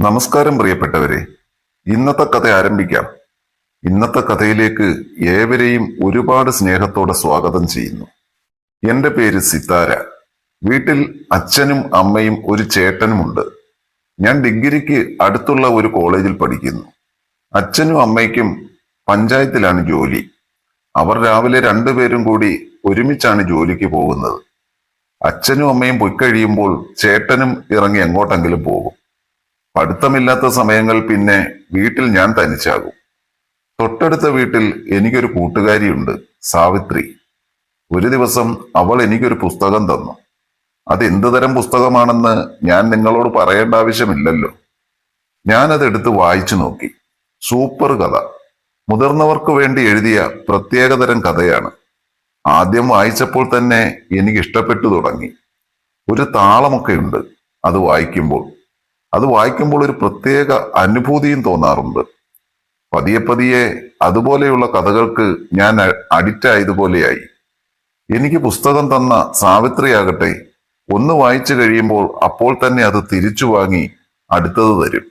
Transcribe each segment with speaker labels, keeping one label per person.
Speaker 1: നമസ്കാരം പ്രിയപ്പെട്ടവരെ. ഇന്നത്തെ കഥ ആരംഭിക്കാം. ഇന്നത്തെ കഥയിലേക്ക് ഏവരെയും ഒരുപാട് സ്നേഹത്തോടെ സ്വാഗതം ചെയ്യുന്നു. എന്റെ പേര് സിത്താര. വീട്ടിൽ അച്ഛനും അമ്മയും ഒരു ചേട്ടനുമുണ്ട്. ഞാൻ ഡിഗ്രിക്ക് അടുത്തുള്ള ഒരു കോളേജിൽ പഠിക്കുന്നു. അച്ഛനും അമ്മയ്ക്കും പഞ്ചായത്തിലാണ് ജോലി. അവർ രാവിലെ രണ്ടുപേരും കൂടി ഒരുമിച്ചാണ് ജോലിക്ക് പോകുന്നത്. അച്ഛനും അമ്മയും പൊയ്ക്കഴിയുമ്പോൾ ചേട്ടനും ഇറങ്ങി എങ്ങോട്ടെങ്കിലും പോകും. പഠിത്തമില്ലാത്ത സമയങ്ങൾ പിന്നെ വീട്ടിൽ ഞാൻ തനിച്ചാകും. തൊട്ടടുത്ത വീട്ടിൽ എനിക്കൊരു കൂട്ടുകാരിയുണ്ട് സാവിത്രി. ഒരു ദിവസം അവൾ എനിക്കൊരു പുസ്തകം തന്നു. അത് തരം പുസ്തകമാണെന്ന് ഞാൻ നിങ്ങളോട് പറയേണ്ട ആവശ്യമില്ലല്ലോ. ഞാനത് എടുത്ത് വായിച്ചു നോക്കി. സൂപ്പർ കഥ. മുതിർന്നവർക്ക് വേണ്ടി എഴുതിയ പ്രത്യേകതരം കഥയാണ്. ആദ്യം വായിച്ചപ്പോൾ തന്നെ എനിക്ക് ഇഷ്ടപ്പെട്ടു തുടങ്ങി. ഒരു താളമൊക്കെ ഉണ്ട് അത് വായിക്കുമ്പോൾ. അത് വായിക്കുമ്പോൾ ഒരു പ്രത്യേക അനുഭൂതിയും തോന്നാറുണ്ട്. പതിയെ പതിയെ അതുപോലെയുള്ള കഥകൾക്ക് ഞാൻ അഡിക്റ്റ് ആയതുപോലെയായി. എനിക്ക് പുസ്തകം തന്ന സാവിത്രിയാകട്ടെ ഒന്ന് വായിച്ചു കഴിയുമ്പോൾ അപ്പോൾ തന്നെ അത് തിരിച്ചു വാങ്ങി അടുത്തത് തരും.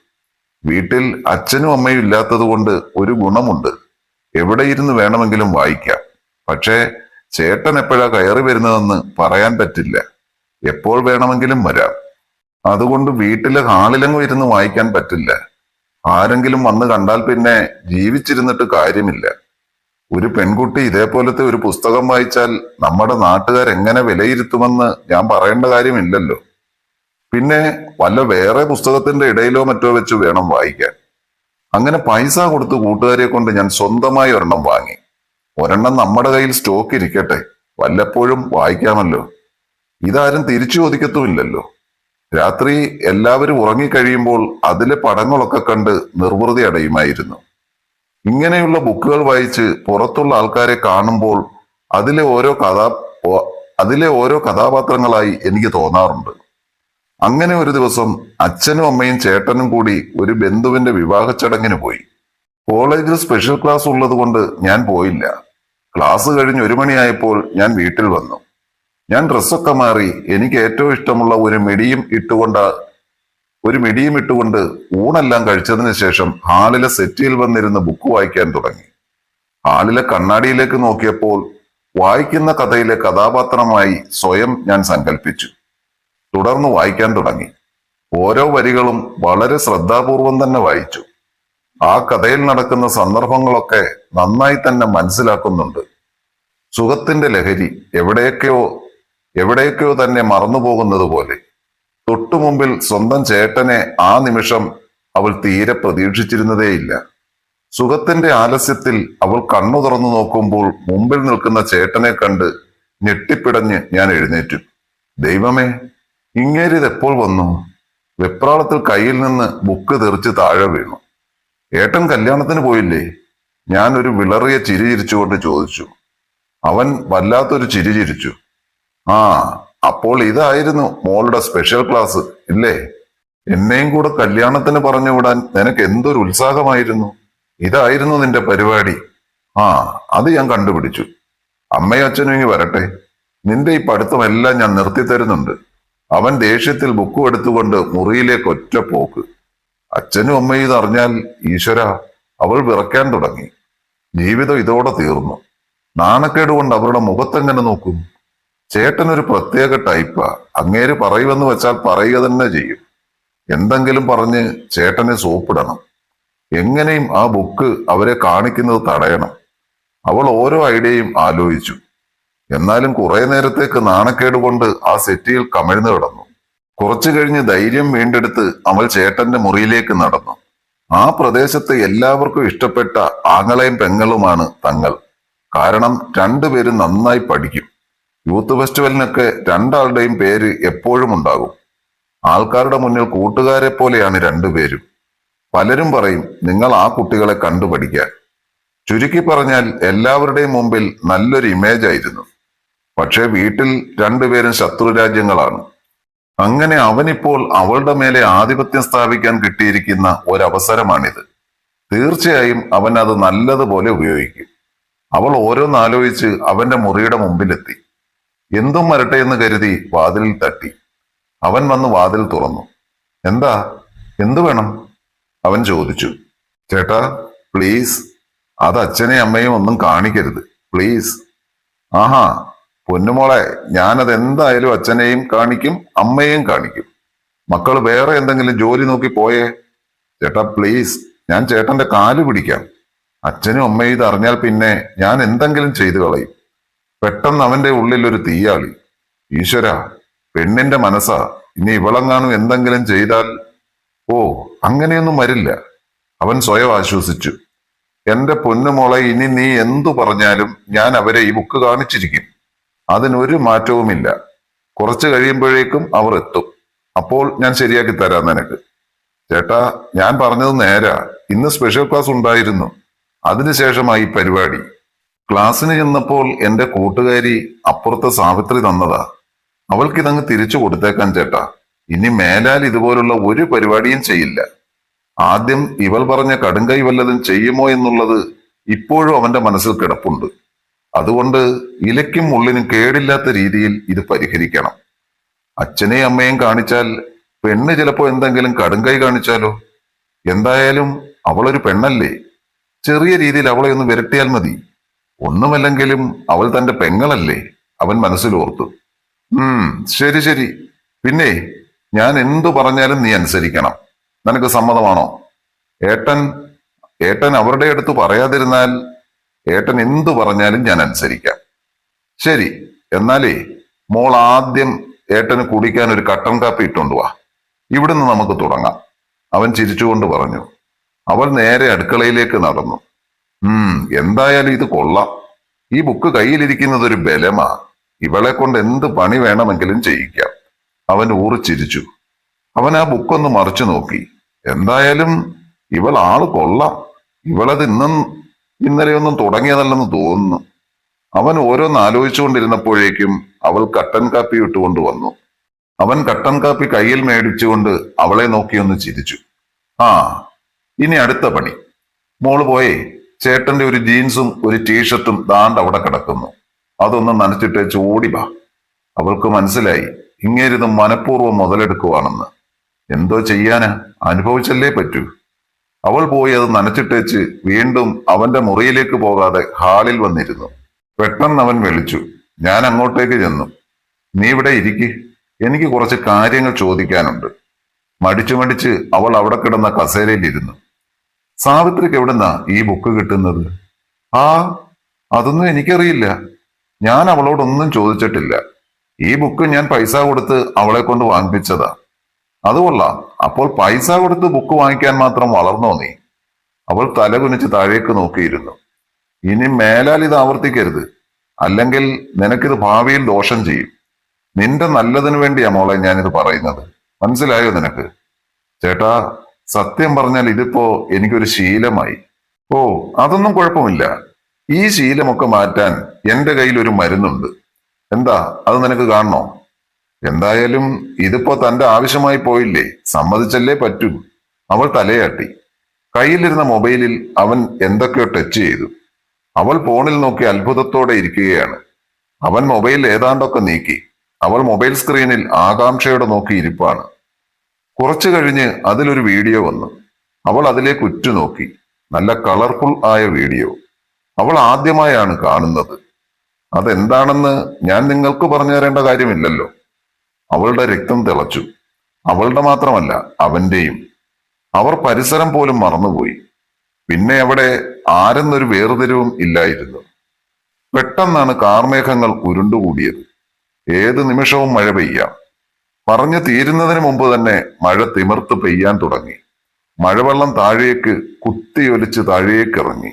Speaker 1: വീട്ടിൽ അച്ഛനും അമ്മയും ഇല്ലാത്തതുകൊണ്ട് ഒരു ഗുണമുണ്ട്. എവിടെ ഇരുന്ന് വേണമെങ്കിലും വായിക്കാം. പക്ഷേ ചേട്ടൻ എപ്പോഴാ കയറി വരുന്നതെന്ന് പറയാൻ പറ്റില്ല. എപ്പോൾ വേണമെങ്കിലും വരാം. അതുകൊണ്ട് വീട്ടിലെ ഹാളിലങ്ങും ഇരുന്ന് വായിക്കാൻ പറ്റില്ല. ആരെങ്കിലും വന്ന് കണ്ടാൽ പിന്നെ ജീവിച്ചിരുന്നിട്ട് കാര്യമില്ല. ഒരു പെൺകുട്ടി ഇതേപോലത്തെ ഒരു പുസ്തകം വായിച്ചാൽ നമ്മുടെ നാട്ടുകാർ എങ്ങനെ വിലയിരുത്തുമെന്ന് ഞാൻ പറയേണ്ട കാര്യമില്ലല്ലോ. പിന്നെ വല്ല വേറെ പുസ്തകത്തിന്റെ ഇടയിലോ മറ്റോ വെച്ച് വേണം വായിക്കാൻ. അങ്ങനെ പൈസ കൊടുത്ത് കൂട്ടുകാരെ കൊണ്ട് ഞാൻ സ്വന്തമായി ഒരെണ്ണം വാങ്ങി. ഒരെണ്ണം നമ്മുടെ കയ്യിൽ സ്റ്റോക്ക് ഇരിക്കട്ടെ വല്ലപ്പോഴും വായിക്കാമല്ലോ. ഇതാരും തിരിച്ചു ചോദിക്കത്തുമില്ലല്ലോ. രാത്രി എല്ലാവരും ഉറങ്ങിക്കഴിയുമ്പോൾ അതിലെ പടങ്ങളൊക്കെ കണ്ട് നിർവൃതി അടയുമായിരുന്നു. ഇങ്ങനെയുള്ള ബുക്കുകൾ വായിച്ച് പുറത്തുള്ള ആൾക്കാരെ കാണുമ്പോൾ അതിലെ ഓരോ കഥാ അതിലെ ഓരോ കഥാപാത്രങ്ങളായി എനിക്ക് തോന്നാറുണ്ട്. അങ്ങനെ ഒരു ദിവസം അച്ഛനും അമ്മയും ചേട്ടനും കൂടി ഒരു ബന്ധുവിന്റെ വിവാഹ ചടങ്ങിന് പോയി. കോളേജിൽ സ്പെഷ്യൽ ക്ലാസ് ഉള്ളത് കൊണ്ട് ഞാൻ പോയില്ല. ക്ലാസ് കഴിഞ്ഞ് ഒരു മണിയായപ്പോൾ ഞാൻ വീട്ടിൽ വന്നു. ഞാൻ ഡ്രസ്സൊക്കെ മാറി. എനിക്ക് ഏറ്റവും ഇഷ്ടമുള്ള ഒരു മിടിയും ഇട്ടുകൊണ്ട് ഒരു മിടിയും ഇട്ടുകൊണ്ട് ഊണെല്ലാം കഴിച്ചതിന് ശേഷം ഹാളിലെ സെറ്റിയിൽ വന്നിരുന്ന് ബുക്ക് വായിക്കാൻ തുടങ്ങി. ഹാളിലെ കണ്ണാടിയിലേക്ക് നോക്കിയപ്പോൾ വായിക്കുന്ന കഥയിലെ കഥാപാത്രമായി സ്വയം ഞാൻ സങ്കല്പിച്ചു തുടർന്ന് വായിക്കാൻ തുടങ്ങി. ഓരോ വരികളും വളരെ ശ്രദ്ധാപൂർവം തന്നെ വായിച്ചു. ആ കഥയിൽ നടക്കുന്ന സന്ദർഭങ്ങളൊക്കെ നന്നായി തന്നെ മനസ്സിലാക്കുന്നുണ്ട്. സുഖത്തിന്റെ ലഹരി എവിടെയൊക്കെയോ എവിടെയൊക്കെയോ തന്നെ മറന്നുപോകുന്നത് പോലെ. തൊട്ടുമുമ്പിൽ സ്വന്തം ചേട്ടനെ ആ നിമിഷം അവൾ തീരെ പ്രതീക്ഷിച്ചിരുന്നതേയില്ല. സുഖത്തിന്റെ ആലസ്യത്തിൽ അവൾ കണ്ണു തുറന്നു നോക്കുമ്പോൾ മുമ്പിൽ നിൽക്കുന്ന ചേട്ടനെ കണ്ട് ഞെട്ടിപ്പിടഞ്ഞ് ഞാൻ എഴുന്നേറ്റു. ദൈവമേ ഇങ്ങേരിത് എപ്പോൾ വന്നു? വെപ്രാളത്തിൽ കയ്യിൽ നിന്ന് ബുക്ക് തെറിച്ച് താഴെ വീണു. ഏട്ടൻ കല്യാണത്തിന് പോയില്ലേ? ഞാൻ ഒരു വിളറിയ ചിരി ചിരിച്ചുകൊണ്ട് ചോദിച്ചു. അവൻ വല്ലാത്തൊരു ചിരി ചിരിച്ചു. ആ അപ്പോൾ ഇതായിരുന്നു മോളുടെ സ്പെഷ്യൽ ക്ലാസ് ഇല്ലേ? എന്നെയും കൂടെ കല്യാണത്തിന് പറഞ്ഞു വിടാൻ നിനക്ക് എന്തൊരു ഉത്സാഹമായിരുന്നു. ഇതായിരുന്നു നിന്റെ പരിപാടി. ആ അത് ഞാൻ കണ്ടുപിടിച്ചു. അമ്മയും അച്ഛനും ഇനി വരട്ടെ. നിന്റെ ഈ പഠിത്തമെല്ലാം ഞാൻ നിർത്തി തരുന്നുണ്ട് അവൻ ദേഷ്യത്തിൽ ബുക്കും എടുത്തുകൊണ്ട് മുറിയിലേക്ക് ഒറ്റ പോക്ക്. അച്ഛനും അമ്മയും ഇതറിഞ്ഞാൽ ഈശ്വര അവൾ വിറയ്ക്കാൻ തുടങ്ങി. ജീവിതം ഇതോടെ തീർന്നു. നാണക്കേട് കൊണ്ട് അവരുടെ മുഖത്തെങ്ങനെ നോക്കും? ചേട്ടൻ ഒരു പ്രത്യേക ടൈപ്പാ. അങ്ങേര് പറയുമെന്ന് വെച്ചാൽ പറയുക തന്നെ ചെയ്യും. എന്തെങ്കിലും പറഞ്ഞ് ചേട്ടനെ സോപ്പിടണം. എങ്ങനെയും ആ ബുക്ക് അവരെ കാണിക്കുന്നത് തടയണം. അവൾ ഓരോ ഐഡിയയും ആലോചിച്ചു. എന്നാലും കുറെ നേരത്തേക്ക് നാണക്കേട് കൊണ്ട് ആ സെറ്റിയിൽ കമിഴ്ന്നു കിടന്നു. കുറച്ചു കഴിഞ്ഞ് ധൈര്യം വീണ്ടെടുത്ത് അവൾ ചേട്ടന്റെ മുറിയിലേക്ക് നടന്നു. ആ പ്രദേശത്ത് എല്ലാവർക്കും ഇഷ്ടപ്പെട്ട ആങ്ങളെയും പെങ്ങളുമാണ് തങ്ങൾ. കാരണം രണ്ടുപേരും നന്നായി പഠിക്കും. യൂത്ത് ഫെസ്റ്റിവലിനൊക്കെ രണ്ടാളുടെയും പേര് എപ്പോഴും ഉണ്ടാകും. ആൾക്കാരുടെ മുന്നിൽ കൂട്ടുകാരെ പോലെയാണ് രണ്ടുപേരും പലരും പറയും നിങ്ങൾ ആ കുട്ടികളെ കണ്ടു പഠിക്കാൻ. ചുരുക്കി പറഞ്ഞാൽ എല്ലാവരുടെയും മുമ്പിൽ നല്ലൊരു ഇമേജ് ആയിരുന്നു. പക്ഷേ വീട്ടിൽ രണ്ടുപേരും ശത്രു രാജ്യങ്ങളാണ്. അങ്ങനെ അവനിപ്പോൾ അവളുടെ മേലെ ആധിപത്യം സ്ഥാപിക്കാൻ കിട്ടിയിരിക്കുന്ന ഒരവസരമാണിത്. തീർച്ചയായും അവൻ അത് നല്ലതുപോലെ ഉപയോഗിക്കും. അവൾ ഓരോന്നാലോചിച്ച് അവന്റെ മുറിയുടെ മുമ്പിലെത്തി. എന്തും വരട്ടെ എന്ന് കരുതി വാതിലിൽ തട്ടി. അവൻ വന്ന് വാതിൽ തുറന്നു. എന്താ? എന്തു വേണം? അവൻ ചോദിച്ചു. ചേട്ടാ പ്ലീസ്. അത് അച്ഛനെയും അമ്മയും ഒന്നും കാണിക്കരുത്. പ്ലീസ്. ആഹാ പൊന്നുമോളെ ഞാനത് എന്തായാലും അച്ഛനെയും കാണിക്കും അമ്മയെയും കാണിക്കും. മക്കൾ വേറെ എന്തെങ്കിലും ജോലി നോക്കി പോയേ. ചേട്ടാ പ്ലീസ്. ഞാൻ ചേട്ടന്റെ കാൽ പിടിക്കാം. അച്ഛനും അമ്മയും ഇത് അറിഞ്ഞാൽ പിന്നെ ഞാൻ എന്തെങ്കിലും ചെയ്തു കളയും. പെട്ടെന്ന് അവന്റെ ഉള്ളിൽ ഒരു തീയാളി. ഈശ്വര പെണ്ണിന്റെ മനസ്സാ. ഇനി ഇവളെങ്ങാനും എന്തെങ്കിലും ചെയ്താൽ ഓ അങ്ങനെയൊന്നും വരില്ല. അവൻ സ്വയം ആശ്വസിച്ചു. എന്റെ പൊന്നുമോളെ ഇനി നീ എന്തു പറഞ്ഞാലും ഞാൻ അവരെ ഈ ബുക്ക് കാണിച്ചിരിക്കും. അതിനൊരു മാറ്റവുമില്ല. കുറച്ചു കഴിയുമ്പോഴേക്കും അവർ എത്തും. അപ്പോൾ ഞാൻ ശരിയാക്കി തരാം നിനക്ക്. ചേട്ടാ ഞാൻ പറഞ്ഞത് നേരാ. ഇന്ന് സ്പെഷ്യൽ ക്ലാസ് ഉണ്ടായിരുന്നു. അതിനുശേഷമായി പരിപാടി. ക്ലാസ്സിന് ചെന്നപ്പോൾ എന്റെ കൂട്ടുകാരി അപ്പുറത്തെ സാവിത്രി തന്നതാ. അവൾക്കിതങ്ങ് തിരിച്ചു കൊടുത്തേക്കാൻ ചേട്ടാ. ഇനി മേലാൽ ഇതുപോലുള്ള ഒരു പരിപാടിയും ചെയ്യില്ല. ആദ്യം ഇവൾ പറഞ്ഞ കടുങ്കൈ വല്ലതും ചെയ്യുമോ എന്നുള്ളത് ഇപ്പോഴും അവന്റെ മനസ്സിൽ കിടപ്പുണ്ട്. അതുകൊണ്ട് ഇലയ്ക്കും ഉള്ളിനും കേടില്ലാത്ത രീതിയിൽ ഇത് പരിഹരിക്കണം. അച്ഛനെയും അമ്മയും കാണിച്ചാൽ പെണ്ണ് ചിലപ്പോ എന്തെങ്കിലും കടുങ്കൈ കാണിച്ചാലോ? എന്തായാലും അവളൊരു പെണ്ണല്ലേ? ചെറിയ രീതിയിൽ അവളെ ഒന്ന് വിരട്ടിയാൽ മതി. ഒന്നുമല്ലെങ്കിലും അവൾ തന്റെ പെങ്ങളല്ലേ? അവൻ മനസ്സിൽ ഓർത്തു ഉം ശരി ശരി. പിന്നെ ഞാൻ എന്തു പറഞ്ഞാലും നീ അനുസരിക്കണം. നിനക്ക് സമ്മതമാണോ? ഏട്ടൻ ഏട്ടൻ അവരുടെ അടുത്ത് പറയാതിരുന്നാൽ ഏട്ടൻ എന്തു പറഞ്ഞാലും ഞാൻ അനുസരിക്കാം. ശരി എന്നാലേ മോൾ ആദ്യം ഏട്ടന് കുടിക്കാൻ ഒരു കട്ടൻ കാപ്പി ഇട്ടുകൊണ്ട് വാ. ഇവിടുന്ന് നമുക്ക് തുടങ്ങാം. അവൻ ചിരിച്ചുകൊണ്ട് പറഞ്ഞു. അവൾ നേരെ അടുക്കളയിലേക്ക് നടന്നു. ഉം എന്തായാലും ഇത് കൊള്ളാം. ഈ ബുക്ക് കയ്യിലിരിക്കുന്നത് ഒരു ബലമാ. ഇവളെ കൊണ്ട് എന്ത് പണി വേണമെങ്കിലും ചെയ്യിക്കാം. അവൻ ഊറിച്ചിരിച്ചു അവൻ ആ ബുക്കൊന്ന് മറിച്ചു നോക്കി. എന്തായാലും ഇവൾ ആൾ കൊള്ളാം. ഇവളത് ഇന്നും ഇന്നലെയൊന്നും തുടങ്ങിയതല്ലെന്ന് തോന്നുന്നു. അവൻ ഓരോന്ന് ആലോചിച്ചുകൊണ്ടിരുന്നപ്പോഴേക്കും അവൾ കട്ടൻ കാപ്പി ഇട്ടുകൊണ്ട് വന്നു. അവൻ കട്ടൻ കാപ്പി കയ്യിൽ മേടിച്ചുകൊണ്ട് അവളെ നോക്കിയൊന്ന് ചിരിച്ചു. ആ ഇനി അടുത്ത പണി. മോൾ പോയേ. ചേട്ടന്റെ ഒരു ജീൻസും ഒരു ടീഷർട്ടും ദാണ്ട് അവിടെ കിടക്കുന്നു. അതൊന്ന് നനച്ചിട്ട് ബാ അവൾക്ക് മനസ്സിലായി ഇങ്ങേരിത് മനഃപൂർവം മുതലെടുക്കുവാണെന്ന്. എന്തോ ചെയ്യാന്? അനുഭവിച്ചല്ലേ പറ്റൂ. അവൾ പോയി അത് നനച്ചിട്ടേച്ച് വീണ്ടും അവന്റെ മുറിയിലേക്ക് പോകാതെ ഹാളിൽ വന്നിരുന്നു. പെട്ടെന്ന് അവൻ വിളിച്ചു ഞാൻ അങ്ങോട്ടേക്ക് ചെന്നു. നീ ഇവിടെ ഇരിക്ക്. എനിക്ക് കുറച്ച് കാര്യങ്ങൾ ചോദിക്കാനുണ്ട്. മടിച്ചു മടിച്ച് അവൾ അവിടെ കിടന്ന കസേരയിലിരുന്നു സാവിത്രിക്ക് എവിടെന്നാ ഈ ബുക്ക് കിട്ടുന്നത്? ആ അതൊന്നും എനിക്കറിയില്ല. ഞാൻ അവളോടൊന്നും ചോദിച്ചിട്ടില്ല. ഈ ബുക്ക് ഞാൻ പൈസ കൊടുത്ത് അവളെ കൊണ്ട് വാങ്ങിപ്പിച്ചതാ. അതുകൊള്ള അപ്പോൾ പൈസ കൊടുത്ത് ബുക്ക് വാങ്ങിക്കാൻ മാത്രം വളർന്നോ നീ? അവൾ തലകുനിച്ച് താഴേക്ക് നോക്കിയിരുന്നു. ഇനി മേലാൽ ഇത് ആവർത്തിക്കരുത്. അല്ലെങ്കിൽ നിനക്കിത് ഭാവിയിൽ ദോഷം ചെയ്യും. നിന്റെ നല്ലതിനു വേണ്ടിയാ മോളെ ഞാനിത് പറയുന്നത്. മനസ്സിലായോ നിനക്ക്? ചേട്ടാ സത്യം പറഞ്ഞാൽ ഇതിപ്പോ എനിക്കൊരു ശീലമായി. ഓ അതൊന്നും കുഴപ്പമില്ല. ഈ ശീലമൊക്കെ മാറ്റാൻ എന്റെ കയ്യിൽ ഒരു മരുന്നുണ്ട്. എന്താ അത് നിനക്ക് കാണണോ? എന്തായാലും ഇതിപ്പോ തന്റെ ആവശ്യമായി പോയില്ലേ? സമ്മതിച്ചല്ലേ പറ്റൂ. അവൾ തലയാട്ടി. കയ്യിലിരുന്ന മൊബൈലിൽ അവൻ എന്തൊക്കെയോ ടച്ച് ചെയ്തു. അവൾ ഫോണിൽ നോക്കി അത്ഭുതത്തോടെ ഇരിക്കുകയാണ്. അവൻ മൊബൈൽ ഏതാണ്ടൊക്കെ നീക്കി. അവൾ മൊബൈൽ സ്ക്രീനിൽ ആകാംക്ഷയോടെ നോക്കി ഇരിപ്പാണ് കുറച്ചു കഴിഞ്ഞ് അതിലൊരു വീഡിയോ വന്നു. അവൾ അതിലേക്ക് ഉറ്റുനോക്കി. നല്ല കളർഫുൾ ആയ വീഡിയോ. അവൾ ആദ്യമായാണ് കാണുന്നത്. അതെന്താണെന്ന് ഞാൻ നിങ്ങൾക്ക് പറഞ്ഞു തരേണ്ട കാര്യമില്ലല്ലോ. അവളുടെ രക്തം തിളച്ചു. അവളുടെ മാത്രമല്ല അവന്റെയും. അവർ പരിസരം പോലും മറന്നുപോയി. പിന്നെ അവിടെ ആരെന്നൊരു വേർതിരിവും ഇല്ലായിരുന്നു. പെട്ടെന്നാണ് കാർമേഘങ്ങൾ ഉരുണ്ടുകൂടിയത്. ഏത് നിമിഷവും മഴ പെയ്യാം. പറഞ്ഞു തീരുന്നതിന് മുമ്പ് തന്നെ മഴ തിമിർത്ത് പെയ്യാൻ തുടങ്ങി. മഴവെള്ളം താഴേക്ക് കുത്തിയൊലിച്ച് താഴേക്ക് ഇറങ്ങി